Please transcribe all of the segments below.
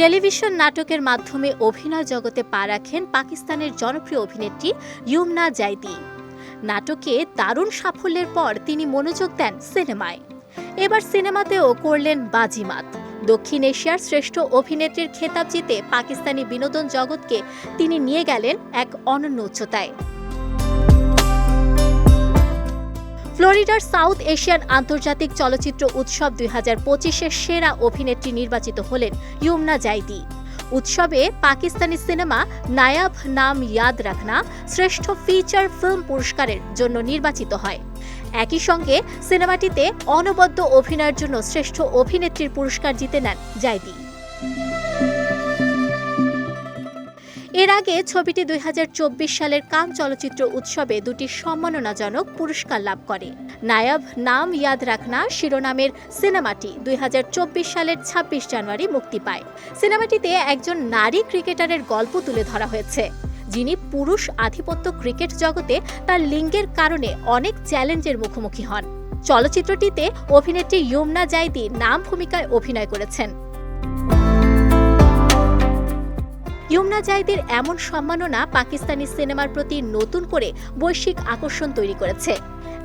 Television নাটকের মাধ্যমে অভিনয় জগতে পা রাখেন পাকিস্তানের জনপ্রিয় অভিনেত্রী ইউমনা জাইদি। নাটকে দারুণ সাফল্যের পর তিনি মনোযোগ দেন সিনেমায়। এবার সিনেমাতেও করলেন বাজিমাত। দক্ষিণ এশিয়ার শ্রেষ্ঠ অভিনেত্রীর খেতাব জিতে পাকিস্তানি বিনোদন জগৎকে তিনি নিয়ে গেলেন এক অনন্য উচ্চতায়। ফ্লোরিডার সাউথ এশিয়ান আন্তর্জাতিক চলচ্চিত্র উৎসব দুই হাজার পঁচিশের সেরা অভিনেত্রী নির্বাচিত হলেন ইউমনা জাইদি। উৎসবে পাকিস্তানি সিনেমা নায়াব নাম ইয়াদ রাখনা শ্রেষ্ঠ ফিচার ফিল্ম পুরস্কারের জন্য নির্বাচিত হয়। একই সঙ্গে সিনেমাটিতে অনবদ্য অভিনয়ের জন্য শ্রেষ্ঠ অভিনেত্রীর পুরস্কার জিতে নেন জাইদি। এর আগে ছবিটি দুই হাজার চব্বিশ সালের কান চলচ্চিত্র উৎসবে দুটি সম্মাননাজনক পুরস্কার লাভ করে। নায়াব নাম ইয়াদ রাখনা শিরোনামের সিনেমাটি দুই হাজার চব্বিশ সালের ২৬ জানুয়ারি মুক্তি পায়। সিনেমাটিতে একজন নারী ক্রিকেটারের গল্প তুলে ধরা হয়েছে। যিনি পুরুষ আধিপত্য ক্রিকেট জগতে তার লিঙ্গের কারণে অনেক চ্যালেঞ্জের মুখোমুখি হন। চলচ্চিত্রটিতে অভিনেত্রী ইয়ুমনা জাইদি নাম ভূমিকায় অভিনয় করেছেন। ইয়ুমনা জাহিদের এমন সম্মাননা পাকিস্তানি সিনেমার প্রতি নতুন করে বৈশ্বিক আকর্ষণ তৈরি করেছে।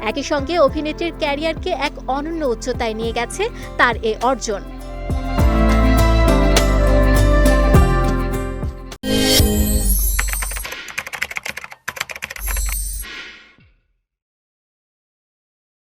একই সঙ্গে অভিনেত্রীর ক্যারিয়ারকে এক অনন্য উচ্চতায় নিয়ে গেছে তার এ অর্জন।